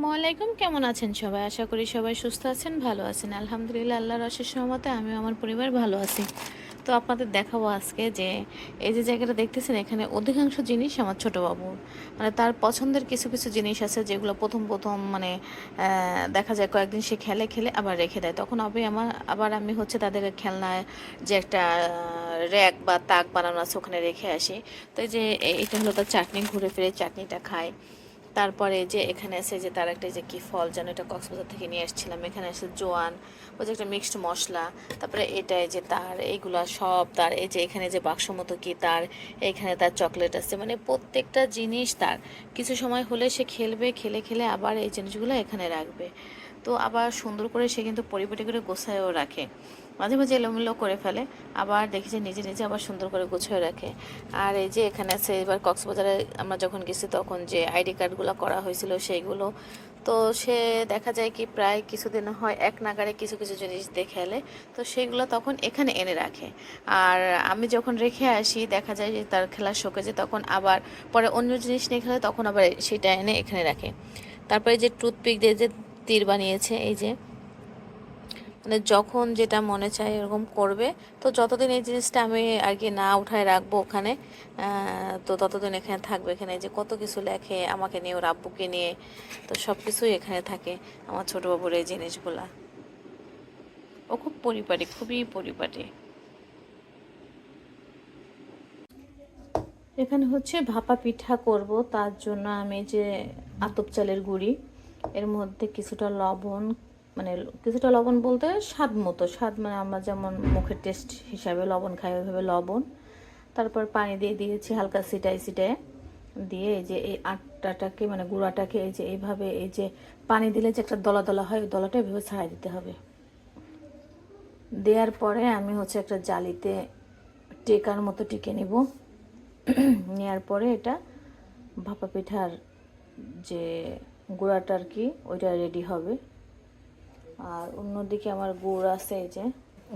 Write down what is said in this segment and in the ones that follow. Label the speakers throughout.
Speaker 1: আসসালামু আলাইকুম। কেমন আছেন সবাই? আশা করি সবাই সুস্থ আছেন, ভালো আছেন। আলহামদুলিল্লাহ, আল্লাহর অশেষ সহমতে আমিও আমার পরিবার ভালো আছি। তো আপনাদের দেখাবো আজকে যে, এই যে জায়গাটা দেখতেছেন, এখানে অধিকাংশ জিনিস আমার বাবুর মানে তার পছন্দের কিছু কিছু জিনিস আছে যেগুলো প্রথম প্রথম মানে দেখা যায় কয়েকদিন সে খেলে খেলে আবার রেখে দেয়। তখন আবে আমার, আবার আমি হচ্ছে তাদের খেলনায় যে একটা র্যাক বা তাক বানানো আছে ওখানে রেখে আসি। তো এই যে এটা হলো তার চাটনি, ঘুরে ফিরে চাটনিটা খায়। তারপরে যে এখানে এসে যে তার একটা যে কি ফল যেন এটা কক্সবাজার থেকে নিয়ে এসেছিলাম এখানে এসে জোয়ান, ওই যে একটা মিক্সড মশলা, তারপরে এটাই যে তার, এইগুলা সব তার, এই যে এখানে যে বাক্স মতো কি তার, এখানে তার চকলেট আছে মানে প্রত্যেকটা জিনিস তার। কিছু সময় হলে সে খেলবে, খেলে খেলে আবার এই জিনিসগুলো এখানে রাখবে। তো আবার সুন্দর করে সে কিন্তু পরিপাটি করে গোছায়ও রাখে। মাঝে মাঝে এলোমেলো করে ফেলে, আবার দেখি যে নিজে নিজে আবার সুন্দর করে গুছিয়ে রাখে। আর এই যে এখানে আছে, এবার কক্সবাজারে আমরা যখন গেছি তখন যে আইডি কার্ডগুলো করা হয়েছিল সেইগুলো, তো সে দেখা যায় কি প্রায় কিছুদিন হয় এক নাগারে কিছু কিছু জিনিস দেখে এলে, তো সেগুলো তখন এখানে এনে রাখে। আর আমি যখন রেখে আসি, দেখা যায় যে তার খেলার শোকেজে তখন আবার পরে অন্য জিনিস নিয়ে খেলে তখন আবার সেটা এনে এখানে রাখে। তারপরে যে টুথপিক দিয়ে যে তীর বানিয়েছে, এই যে। মানে যখন যেটা মনে চায় এরকম করবে, তো যতদিন এই জিনিসটা আমি আর কি না উঠায় রাখব ওখানে তো ততদিন এখানে থাকবে এখানে। যে কত কিছু লেখে আমাকে নিয়ে, ওর আব্বুকে নিয়ে, তো সব কিছুই এখানে থাকে আমার ছোটো বাবুর এই জিনিসগুলা। ও খুব পরিপাটি, খুবই পরিপাটি। এখানে হচ্ছে ভাপা পিঠা করব, তার জন্য আমি যে আতপ চালের গুঁড়ি। এর মধ্যে কিছুটা লবণ মানে কিছুটা লবণ বলতে স্বাদ মতো, স্বাদ মানে আমরা যেমন মুখের টেস্ট হিসাবে লবণ খাই, ওইভাবে লবণ। তারপর পানি দিয়ে দিয়েছি হালকা সিটাই সিটায়। দিয়ে এই যে এই আটাটাকে মানে গুঁড়াটাকে এই যে এইভাবে এই যে পানি দিলে যে একটা দলা দলা হয়, ওই দলাটা এভাবে ছাড়াই দিতে হবে। দেওয়ার পরে আমি হচ্ছে একটা জালিতে টেকার মতো টিকে নিব। নেওয়ার পরে এটা ভাপা পিঠার যে গুঁড়াটা আর কি ওইটা রেডি হবে। আর অন্যদিকে আমার গুড় আছে এই যে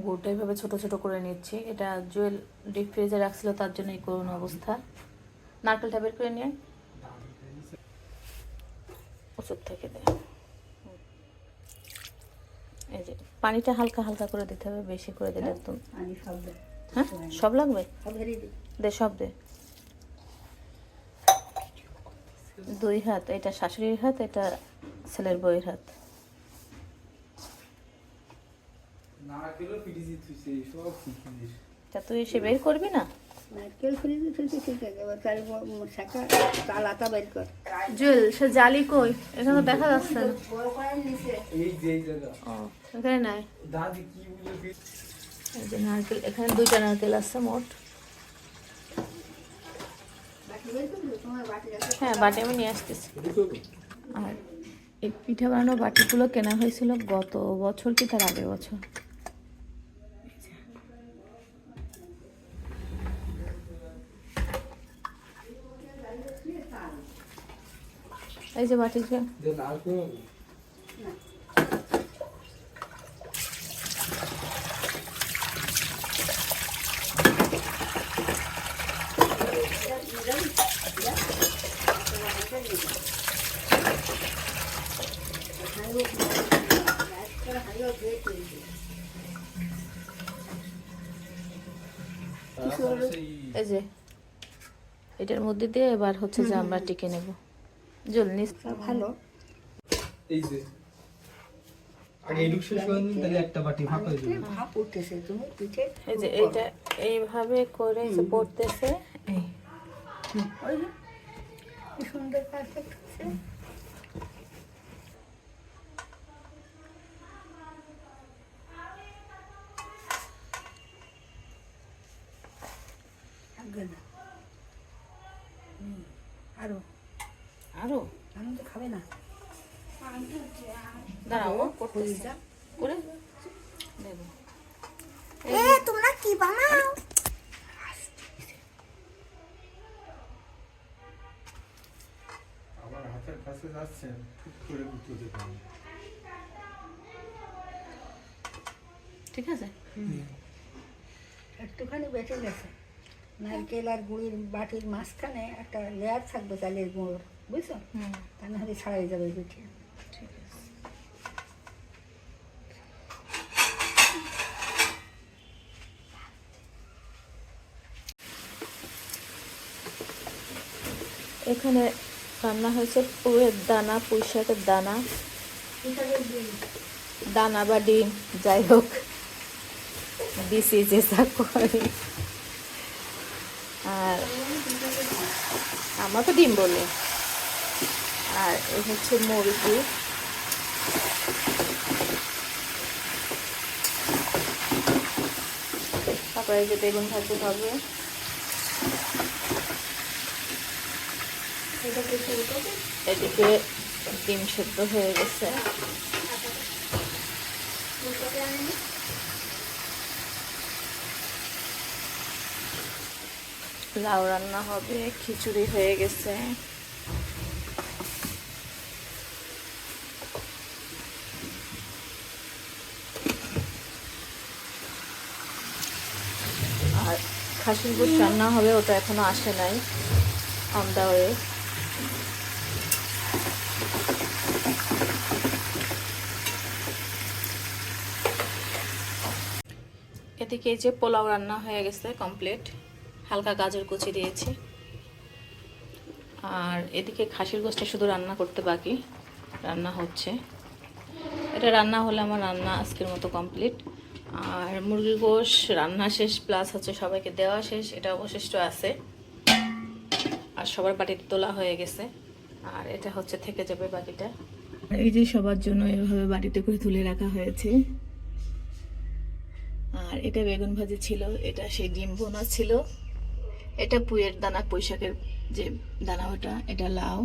Speaker 1: গুড়টা এইভাবে ছোটো ছোটো করে নিচ্ছি। এটা জুয়েল ডিপ ফ্রিজে রাখছিল তার জন্য এই করুন অবস্থা। নারকেলটা বের করে নিয়ে ওষুধ থেকে দেয় এই যে পানিটা হালকা হালকা করে দিতে হবে বেশি করে দিলে একদম
Speaker 2: দেব
Speaker 1: হ্যাঁ? সব লাগবে? দে সব দে। দুই হাত এটা শাশুড়ির হাত এটা ছেলের বইয়ের হাত। তা তুই এসে বের করবি না?
Speaker 2: নারকেল ফ্রিজে ঠিক আছে এবার তার শাখা তাল আতা বের কর।
Speaker 1: জুয়েল সে জালি কই? এখানে দেখা যাচ্ছে না।
Speaker 3: এই যে জায়গা।
Speaker 1: ও এখানে নাই।
Speaker 3: দাদি কি বুঝে
Speaker 1: যে নারকেল এখানে দুইটা নারকেল আছে মোট
Speaker 2: বাটি বের করব তোমার বাটি আছে
Speaker 1: হ্যাঁ বাটি আমি নিয়ে আসতেছি। আর এই পিঠা বানানো বাটিগুলো কেনা হয়েছিল গত বছর কি তার আগের বছর? এই যে বাটিটা। এই যে এটার মধ্যে দিয়ে এবার হচ্ছে যে আমরা টিকে নেব। জল নিস।
Speaker 2: ভালো।
Speaker 3: এই যে আগে এডুক শেষ নিন তাহলে একটা বাটি হয়ে
Speaker 2: উঠতেছে তুমি পিঠে
Speaker 1: এই যে এইটা এইভাবে করে যে পড়তেছে এই।
Speaker 2: ওই যে, কি সুন্দর পারফেক্ট হচ্ছে আগে না। হুম, আরও
Speaker 1: আরও
Speaker 2: আমি তো খাবে না
Speaker 1: দাঁড়াও করতেছি
Speaker 2: ফুলটা
Speaker 1: করে দেব
Speaker 2: এ তোমরা কি বানাও
Speaker 3: দেখছেন করে গুঁতোতে পারেন
Speaker 1: ঠিক আছে?
Speaker 2: একটুখানি বেঁচে গেছে। নারকেল আর গুড়ির বাটির মাঝখানে একটা লেয়ার থাকবে চালের গুঁড়োর বুঝছ? তা না হলে ছাড়াই যাবে পিঠে ঠিক আছে।
Speaker 1: এখানে রান্না হয়েছে পুয়ের দানা, পুঁই শাকের দানা। দানা বা ডিম, যাই হোক। দিছি যে আর আমরা তো ডিম বলে। আর এই হচ্ছে মুরগি। তারপরে যে বেগুন ভাজি হবে। এদিকে ডিম সেদ্ধ হয়ে গেছে। লাউ রান্না হবে, খিচুড়ি হয়ে গেছে। আর খাসির গোশ রান্না হবে, ওটা এখনও আসে নাই। অন এদিকে যে পোলাও রান্না হয়ে গেছে কমপ্লিট হালকা গাজর কুচি দিয়েছি। আর এদিকে খাসির গোষ্ঠটা শুধু রান্না করতে বাকি, রান্না হচ্ছে। এটা রান্না হলে আমার রান্না আজকের মতো কমপ্লিট আর মুরগির গোশ রান্না শেষ প্লাস হচ্ছে সবাইকে দেওয়া শেষ, এটা অবশিষ্ট আছে। আর সবার বাটিতে তোলা হয়ে গেছে। আর এটা হচ্ছে থেকে যাবে বাকিটা। এই যে সবার জন্য এভাবে বাড়িতে করে তুলে রাখা হয়েছে। আর এটা বেগুন ভাজি ছিল, এটা সেই ডিম বোনা ছিল। এটা পুয়ের দানা, পুঁইশাকের যে দানা ওটা, এটা লাউ।